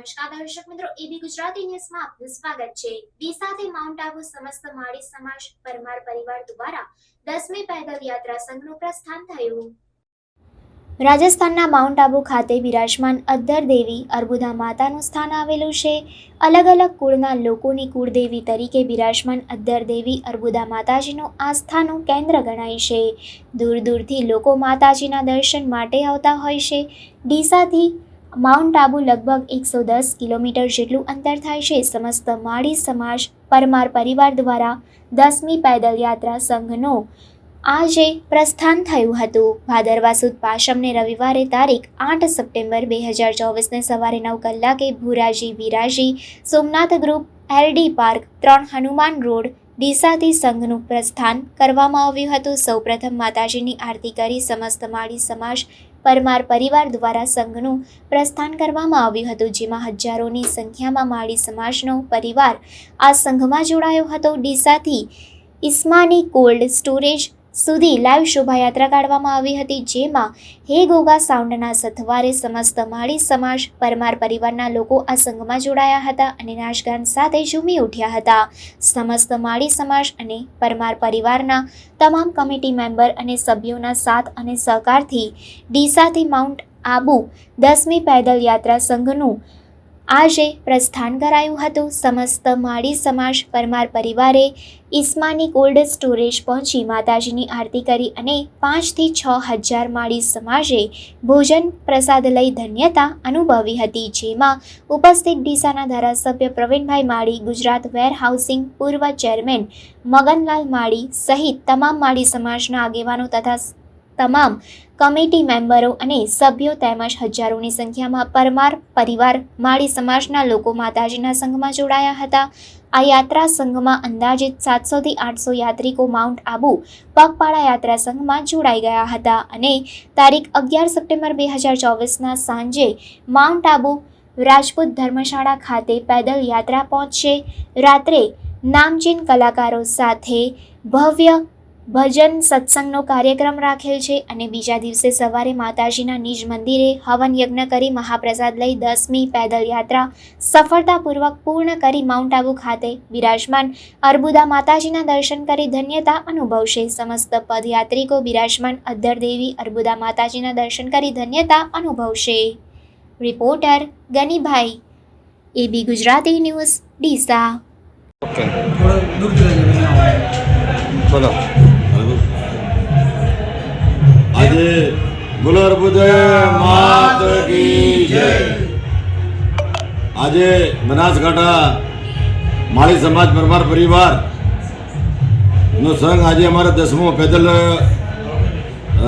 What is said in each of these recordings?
નમસ્કાર, દર્શક મિત્રો. એબી ગુજરાતી ન્યૂઝમાં આપનું સ્વાગત છે. ડીસાથી માઉન્ટ આબુ સમસ્ત માળી સમાજ પરમાર પરિવાર દ્વારા દસમી પેદલ યાત્રા સંઘનું પ્રસ્થાન થયું. રાજસ્થાનના માઉન્ટ આબુ ખાતે બિરાજમાન અદ્દર દેવી અર્બુદા માતાનું સ્થાન આવેલું છે. અલગ અલગ કુળના લોકોની કુળદેવી તરીકે બિરાજમાન અદ્દર દેવી અર્બુદા માતાજીનું આસ્થાનું કેન્દ્ર ગણાય છે. દૂર દૂરથી લોકો માતાજીના દર્શન માટે આવતા હોય છે. ડીસાથી માઉન્ટ આબુ લગભગ એકસો દસ કિલોમીટર જેટલું અંતર થાય છે. સમસ્ત માળી સમાજ, પરમાર પરિવાર દ્વારા દસમી પેદલ યાત્રા સંઘનો આજે પ્રસ્થાન થયું હતું. ભાદરવા સુદ પાશમને રવિવારે તારીખ આઠ સપ્ટેમ્બર બે હજાર ચોવીસને સવારે નવ કલાકે Bhuraji Viraji Somnath group LD park ત્રણ હનુમાન રોડ ડીસાથી સંઘનું પ્રસ્થાન કરવામાં આવ્યું હતું. સૌપ્રથમ માતાજીની આરતી કરી સમસ્ત માળી સમાજ પરમાર પરિવાર દ્વારા સંઘનું પ્રસ્થાન કરવામાં આવ્યું હતું, જેમાં હજારોની સંખ્યામાં માળી સમાજનો પરિવાર આ સંઘમાં જોડાયો હતો. ડીસાથી ઇસ્માની કોલ્ડ સ્ટોરેજ સુધી લાઈવ શોભાયાત્રા કાઢવામાં આવી હતી, જેમાં હે ગોગા સાઉન્ડના સથવારે સમસ્ત માળી સમાજ, પરમાર પરિવારના લોકો આ સંઘમાં જોડાયા હતા અને નાચગાન સાથે ઝૂમી ઉઠ્યા હતા. સમસ્ત માળી સમાજ અને પરમાર પરિવારના તમામ કમિટી મેમ્બર અને સભ્યોના સાથ અને સહકારથી ડીસાથી માઉન્ટ આબુ દસમી પેદલ યાત્રા સંઘનું આજે પ્રસ્થાન કરાયું હતું. સમસ્ત માળી સમાજ, પરમાર પરિવારે ઇસ્માની કોલ્ડ સ્ટોરેજ પહોંચી માતાજીની આરતી કરી અને પાંચથી છ હજાર માળી સમાજે ભોજન પ્રસાદ લઈ ધન્યતા અનુભવી હતી. જેમાં ઉપસ્થિત ડીસાના ધારાસભ્ય પ્રવીણભાઈ માળી, ગુજરાત વેરહાઉસિંગ પૂર્વ ચેરમેન મગનલાલ માળી સહિત તમામ માળી સમાજના આગેવાનો તથા તમામ કમિટી મેમ્બરો અને સભ્યો તેમજ હજારોની સંખ્યામાં પરમાર પરિવાર, માળી સમાજના લોકો માતાજીના સંઘમાં જોડાયા હતા. આ યાત્રા સંઘમાં અંદાજિત સાતસોથી આઠસો યાત્રિકો માઉન્ટ આબુ પગપાળા યાત્રા સંઘમાં જોડાઈ ગયા હતા અને તારીખ અગિયાર સપ્ટેમ્બર બે હજાર ચોવીસના સાંજે માઉન્ટ આબુ રાજપૂત ધર્મશાળા ખાતે પેદલ યાત્રા પહોંચશે. રાત્રે નામચીન કલાકારો સાથે ભવ્ય ભજન સત્સંગનો કાર્યક્રમ રાખેલ છે અને બીજા દિવસે સવારે માતાજીના નિજ મંદિરે હવન યજ્ઞ કરી મહાપ્રસાદ લઈ દસમી પેદલ યાત્રા સફળતાપૂર્વક પૂર્ણ કરી માઉન્ટ આબુ ખાતે બિરાજમાન અર્બુદા માતાજીના દર્શન કરી ધન્યતા અનુભવશે. સમસ્ત પદયાત્રિકો બિરાજમાન અદ્ધર દેવી અર્બુદા માતાજીના દર્શન કરી ધન્યતા અનુભવશે. Reporter Ganibhai AB Gujarati news Deesa. Okay. થોડો દૂર જરા જમીન બોલો. માત કી જય. આજે બનાસકાંઠા માળી સમાજ પરમાર પરિવાર નો સંઘ આજે અમારા દસમો પેદલ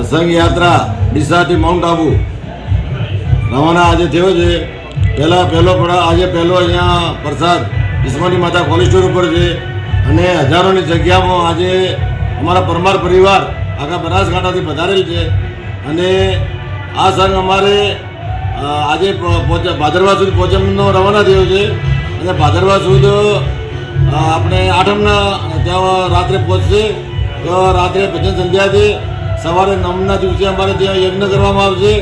સંઘ યાત્રા ડીસાથી માઉન્ટ આબુ. રવાના આજે થયો છે. પહેલાં, પહેલો પડા, આજે પહેલો અહીંયા પ્રસાદ ઈસ્માની માતા કોલેજ સ્ટોર ઉપર છે. અને હજારોની જગ્યામાં આજે અમારા પરમાર પરિવાર આખા બનાસકાંઠાથી પધારેલ છે. અને આ સંઘ અમારે આજે ભાદરવા સુધી પહોંચવાનો રવાના થયો છે. અને ભાદરવા સુધી આપણે આઠમના ત્યાં રાત્રે પહોંચશે. તો રાત્રે ભજન છે. સવારે નવના દિવસે અમારે ત્યાં યજ્ઞ કરવામાં આવશે.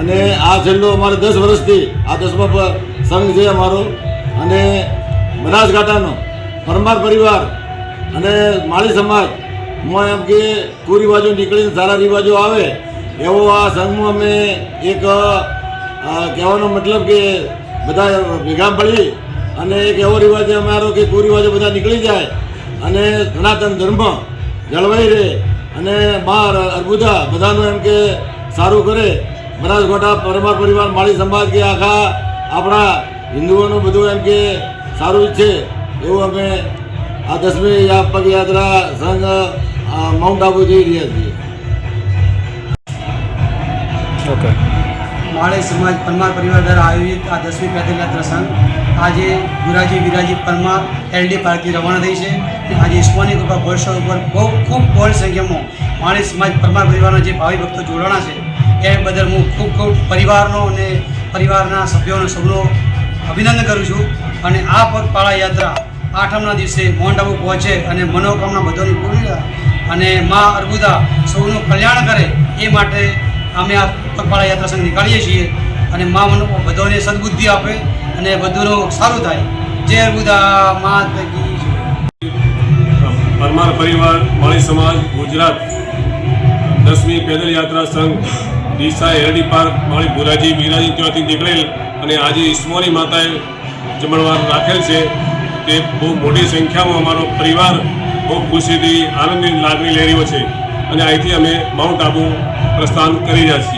અને આ છેલ્લો અમારે દસ વર્ષથી, આ દસમા સંઘ છે અમારો. અને બનાસકાંઠાનો પરમાર પરિવાર અને માળી સમાજ, એમ કે કુરિવાજો નીકળીને સારા રિવાજો આવે એવો આ સંઘમાં અમે એક કહેવાનો મતલબ કે બધા ભેગા પડી અને એક એવો રિવાજ અમારો કે કુરિવાજો બધા નીકળી જાય અને સનાતન ધર્મ જળવાઈ રહે અને બાર અર્બુદા બધાનું એમ કે સારું કરે. બનાસકાંઠા પરમાર પરિવાર માળી સમાજ કે આખા આપણા હિન્દુઓનું બધું એમ કે સારું ઈચ્છે એવું અમે આ દસમી પગયાત્રા સંઘ માઉન્ટ આબુ જઈ રહ્યા છીએ. ઓકે. માળે સમાજ પરમાર પરિવાર દ્વારા આયોજિત આ દસમી પેદલ યાત્રા સંઘ આજે ગુરાજી વિરાજી પરમાર એલડી પાર્કથી રવાના થઈ છે. આજે ઇસ્કોની કૃપા વર્ષો ઉપર બહુ ખૂબ બહોળી સંખ્યામાં માળી સમાજ પરમાર પરિવારના જે ભાવિ ભક્તો જોડાણા છે, એ બદલ હું ખૂબ ખૂબ પરિવારનો અને પરિવારના સભ્યોનો સૌનો અભિનંદન કરું છું. અને આ પગપાળા યાત્રા આઠમના દિવસે આબુ પહોંચે અને મનોકામના બધાની પૂરી અને મા અર્બુદા સૌનું કલ્યાણ કરે એ માટે અમે આ પગપાળા યાત્રા સંઘ નીકાળીએ છીએ અને મા બધાને સદબુદ્ધિ આપે અને બધું સારું થાય. જય અર્બુદા મા પરમાર પરિવાર, માળી સમાજ, ગુજરાત. દસમી પેદલ યાત્રા સંઘ, ડીસા એરડી પાર્ક, માળી ભુરાજી મીરાજી ત્યાંથી નીકળેલ અને આજે ઈસ્મોની માતાએ જમણવાર રાખેલ છે. તે બહુ મોટી સંખ્યામાં અમારો પરિવાર બહુ ખુશીથી આનંદની લાગણી લઈ રહ્યો છે. અને અહીંથી અમે માઉન્ટ આબુ પ્રસ્થાન કરી રહ્યા છીએ.